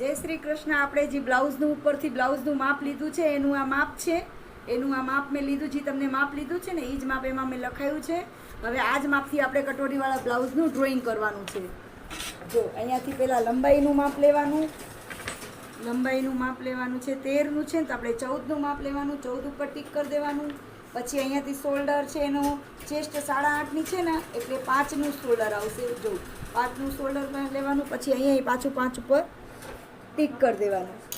જય શ્રી કૃષ્ણ. આપણે જે બ્લાઉઝનું ઉપરથી બ્લાઉઝનું માપ લીધું છે, એનું આ માપ છે. એનું આ માપ મેં લીધું, જે તમને માપ લીધું છે ને એ જ માપ એમાં મેં લખાયું છે. હવે આ જ માપથી આપણે કટોરીવાળા બ્લાઉઝનું ડ્રોઈંગ કરવાનું છે. જો, અહીંયાથી પહેલાં લંબાઈનું માપ લેવાનું. લંબાઈનું માપ લેવાનું છે, તેરનું છે ને, તો આપણે ચૌદનું માપ લેવાનું, ચૌદ ઉપર ટીક કરી દેવાનું. પછી અહીંયાથી શોલ્ડર છે એનો ચેસ્ટ સાડા આઠની છે ને, એટલે પાંચનું શોલ્ડર આવશે. જો, પાંચનું શોલ્ડર લેવાનું, પછી અહીંયા પાછું પાંચ ઉપર ટીક કરી દેવાનું.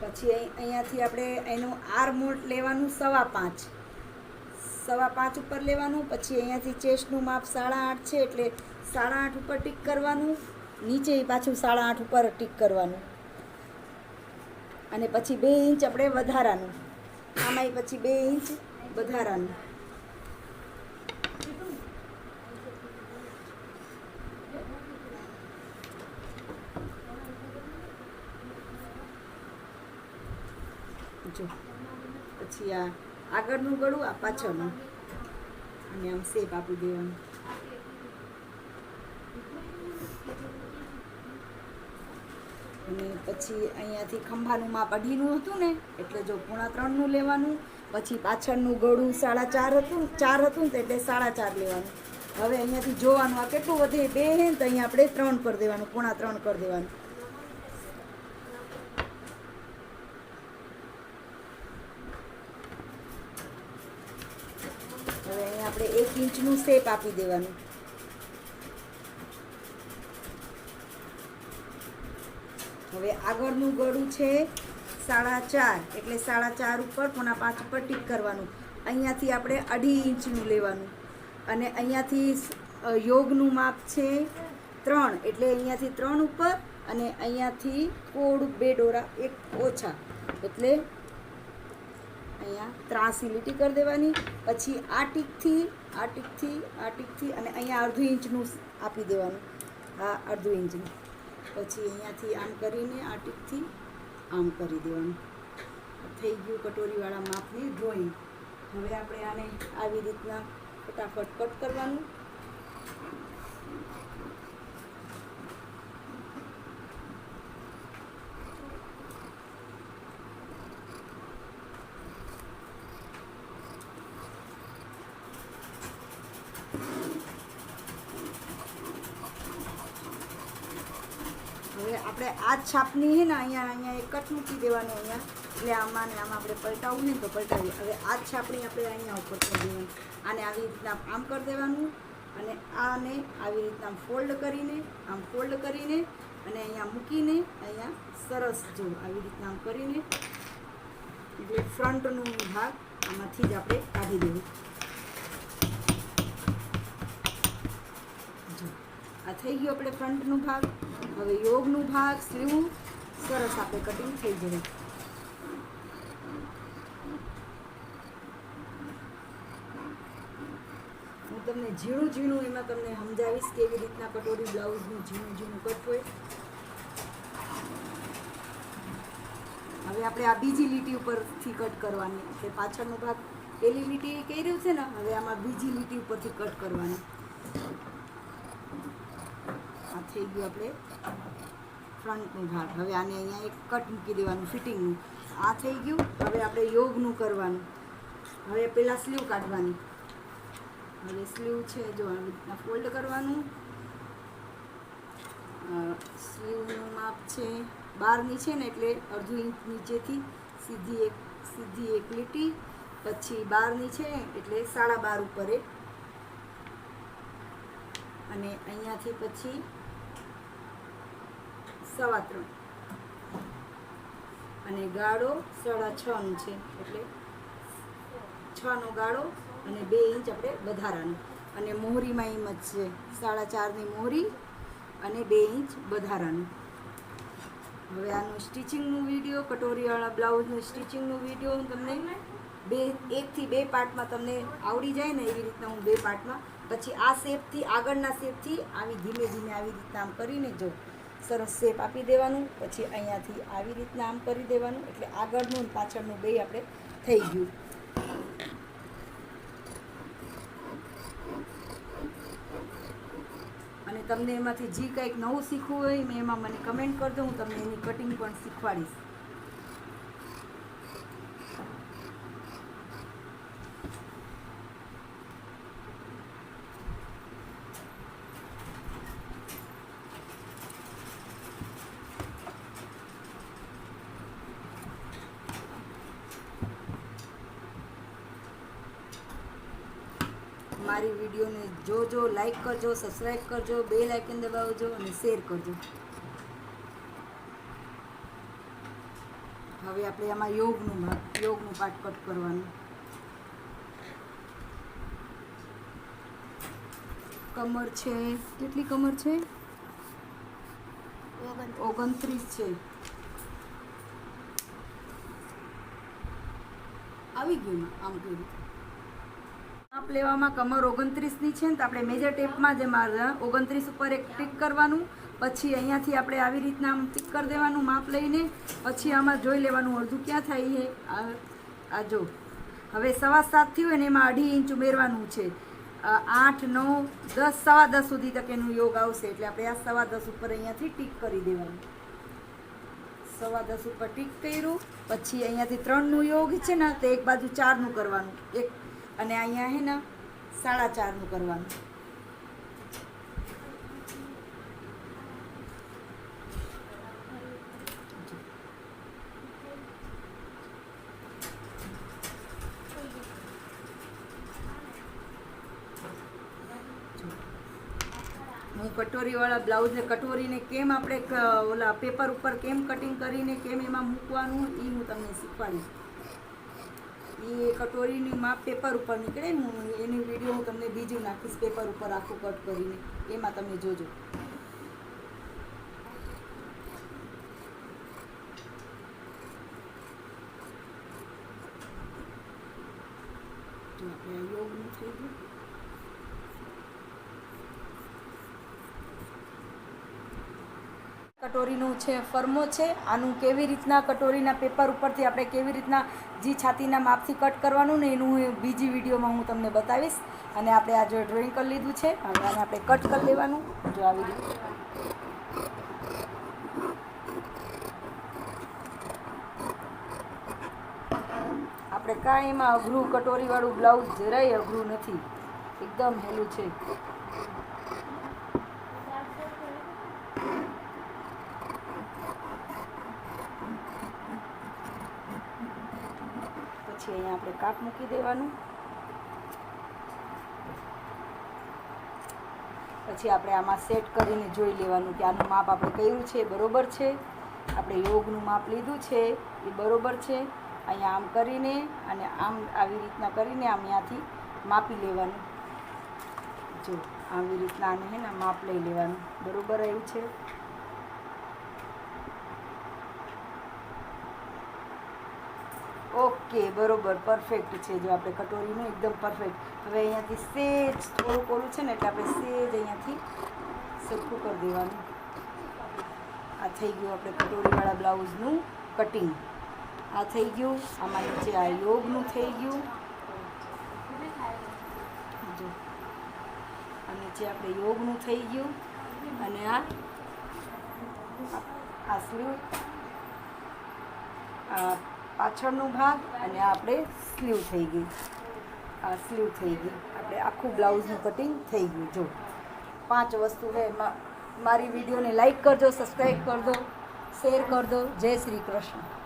પછી અહીં- અહીંયાથી આપણે એનું આર મોટ લેવાનું સવા પાંચ. સવા પાંચ ઉપર લેવાનું, પછી અહીંયાથી ચેસ્ટનું માપ સાડા આઠ છે એટલે સાડા આઠ ઉપર ટીક કરવાનું, નીચે પાછું સાડા આઠ ઉપર ટીક કરવાનું. અને પછી બે ઇંચ આપણે વધારાનું. આમાંય પછી બે ઇંચ વધારાનું. જો, પછી આ આગળનું ગળું, આ પાછળનું. અને આમ શેપ આપી દેવાનું. અને પછી અહીંયાથી ખંભાનું માપ અઢીનું હતું ને, એટલે જો પૂણા ત્રણનું લેવાનું, પછી પાછળનું ગળું સાડા ચાર હતું ચાર હતું ને એટલે સાડા ચાર લેવાનું. હવે અહીંયાથી જોવાનું આ કેટલું વધે બે હે તો અહીંયા આપણે ત્રણ કરી દેવાનું, પૂણા ત્રણ કરી દેવાનું. હવે અહીંયા આપણે એક ઇંચનું શેપ આપી દેવાનું. હવે આગળનું ગળું છે સાડા ચાર, એટલે સાડા ચાર ઉપર પોણા પાંચ ઉપર ટીક કરવાનું. અહીંયાથી આપણે અઢી ઇંચનું લેવાનું. અને અહીંયાથી યોગનું માપ છે ત્રણ, એટલે અહીંયાથી ત્રણ ઉપર અને અહીંયાથી કોડ બે ડોરા એક ઓછા. એટલે અહીંયા ત્રાસી લીટી કરી દેવાની. પછી આ ટીકથી આ ટીકથી આ ટીકથી અને અહીંયા અડધું ઇંચનું આપી દેવાનું. આ અડધું ઇંચનું. પછી અહીંયાથી આમ કરીને આ ટીકથી આમ કરી દેવાનું. થઈ ગયું કટોરીવાળા માપની ડ્રોઈંગ હવે આપણે આને આવી રીતના ફટાફટ કટ કરવાનું હવે આપણે આ છાપની છે ને અહીંયા અહીંયા એક કટ મૂકી દેવાનું અહીંયા. એટલે આમાં ને આમાં આપણે પલટાવવું ને તો પલટાવીએ. હવે આ છાપણી આપણે અહીંયા ઉપર કરી દેવાની. આને આવી રીતના આમ કરી દેવાનું અને આને આવી રીતના ફોલ્ડ કરીને, આમ ફોલ્ડ કરીને અને અહીંયા મૂકીને અહીંયા સરસ જો આવી રીતના આમ કરીને એટલે ફ્રન્ટનું ભાગ આમાંથી જ આપણે કાઢી દેવું. જો. આ થઈ ગયું આપણે ફ્રન્ટનું ભાગ. હવે યોગનું ભાગ સ્લીવ, સરસ આપણે કટિંગ થઈ જાય હું તમને ઝીણું ઝીણું એમાં તમને સમજાવીશ કેવી રીતના કટોરી બ્લાઉઝનું ઝીણું ઝીણું કટ હોય હવે આપણે આ બીજી લીટી ઉપરથી કટ કરવાની એટલે પાછળનો ભાગ. પેલી લીટી કર્યું છે ને, હવે આમાં બીજી લીટી ઉપરથી કટ કરવાની. આ થઈ ગયું આપણે ફ્રન્ટનું ભાગ હવે આને અહીંયા એક કટ મૂકી દેવાનું, ફિટિંગનું. આ થઈ ગયું. હવે આપણે યોગનું કરવાનું. હવે પહેલાં સ્લીવ કાઢવાની. હવે સ્લીવ છે, જો રીતના ફોલ્ડ કરવાનું. સ્લીવનું માપ છે બારની છે ને, એટલે અડધું ઇંચ નીચેથી સીધી એક સીધી એક લીટી, પછી બારની છે એટલે સાડા બાર ઉપર. અને અહીંયાથી પછી સવા ત્રણ અને ગાળો સાડા છનો છે, એટલે છનો ગાળો અને બે ઇંચ આપણે વધારાનો. અને મોહરીમાં એમ જ છે, સાડા ચારની મોહરી અને બે ઇંચ વધારાનું. હવે આનું સ્ટિચિંગનું વીડિયો, કટોરીવાળા બ્લાઉઝનું સ્ટિચિંગનું વીડિયો હું તમને બે, એકથી બે પાર્ટમાં તમને આવડી જાય ને એવી રીતના હું બે પાર્ટમાં. પછી આ શેપથી, આગળના શેપથી આવી ધીમે ધીમે આવી રીતના આમ કરીને જો. સરસ શેપ આપી દેવાનું, પછી અહીંયાથી આવી રીતના આમ કરી દેવાનું, એટલે આગળનું અને પાછળનું બે આપણે થઈ ગયું. અને તમને એમાંથી જે કંઈક નવું શીખવું હોય, મેં એમાં મને કમેન્ટ કરજો, હું તમને એની કટિંગ પણ શીખવાડીશ. મારી વિડીયોને જોજો લાઈક કરજો સબસ્ક્રાઈબ કરજો બે લાઇકન દબાવજો અને શેર કરજો. હવે આપણે આમાં યોગનું ભાગ યોગનું પાઠ કટ કરવાનું. કમર છે કેટલી કમર છે? ઓગણત્રીસ. છે. આવી ગયું આમ કર્યું. માપ લેવામાં કમર ઓગણત્રીસની છે ને તો આપણે મેજર ટેપમાં જ એમાં ઓગણત્રીસ ઉપર એક ટીક કરવાનું, પછી અહીંયાથી આપણે આવી રીતના ટીક કરી દેવાનું, માપ લઈને, પછી આમાં જોઈ લેવાનું અડધું ક્યાં થાય છે આ જો. હવે સવા સાત થયું હોય ને એમાં અઢી ઇંચ ઉમેરવાનું છે. આઠ, નવ, દસ, સવા દસ સુધી તક એનું યોગ આવશે, એટલે આપણે આ સવા દસ ઉપર અહીંયાથી ટીક કરી દેવાનું. સવા દસ ઉપર ટીક કર્યું, પછી અહીંયાથી ત્રણનું યોગ છે ને, તો એક બાજુ ચારનું કરવાનું. એક અને અહીંયા હે ને સાડા ચારનું કરવાનું. હું કટોરીવાળા બ્લાઉઝને, કટોરીને કેમ આપણે ઓલા પેપર ઉપર કેમ કટિંગ કરીને કેમ એમાં મૂકવાનું એ હું તમને શીખવાડીશ. એ કટોરીની માપ પેપર ઉપર નીકળે હું એની વીડિયો હું તમને બીજું નાખીશ, પેપર ઉપર આખું કટ કરીને. એમાં તમે જોજો. આપણે યોગનું થઈ ગયું. કટોરીનું છે, ફર્મો છે, આનું કેવી રીતના કટોરીના પેપર ઉપરથી આપણે કેવી રીતના જે છાતીના માપથી કટ કરવાનું ને એનું બીજી વિડીયોમાં હું તમને બતાવીશ. અને આપણે આ જો ડ્રોઈંગ કરી લીધું છે, હવે આને આપણે કટ કરી લેવાનું. જો આવી રીતે. આપણે કાંઈ એમાં અઘરું કટોરીવાળું બ્લાઉઝ જરાય અઘરું નથી. એકદમ હેલું છે પછી અહીંયા આપણે કાપ મૂકી દેવાનું. પછી આપણે આમાં સેટ કરીને જોઈ લેવાનું કે આનું માપ આપણે કયું છે, બરોબર છે? આપણે યોગનું માપ લીધું છે, એ બરોબર છે. અહીંયા આમ કરીને અને આમ આવી રીતના કરીને આમ અહીંયાથી માપી લેવાનું. જો, આવી રીતના આને હે ને માપ લઈ લેવાનું. બરોબર આવ્યું છે? ઓકે, બરોબર પરફેક્ટ છે. જો આપણે કટોરીનું એકદમ પરફેક્ટ હવે અહીંયાથી સેજ થોડુંક ઓલું છે ને, એટલે આપણે સેજ અહીંયાથી સરખું કરી દેવાનું. આ થઈ ગયું આપણે કટોરીવાળા બ્લાઉઝનું કટિંગ આ થઈ ગયું, આમાં નીચે આ યોગનું થઈ ગયું. જો, આ નીચે આપણે યોગનું થઈ ગયું. અને આ આ આ પાછળનો ભાગ અને આપણે સ્લીવ થઈ ગઈ. આ સ્લીવ થઈ ગઈ. આપણે આખું બ્લાઉઝનું કટિંગ થઈ ગયું. જો, પાંચ વસ્તુ છે. એમાં મારી વિડીયોને લાઈક કરજો, સબસ્ક્રાઈબ કરજો, શેર કરજો. જય શ્રી કૃષ્ણ.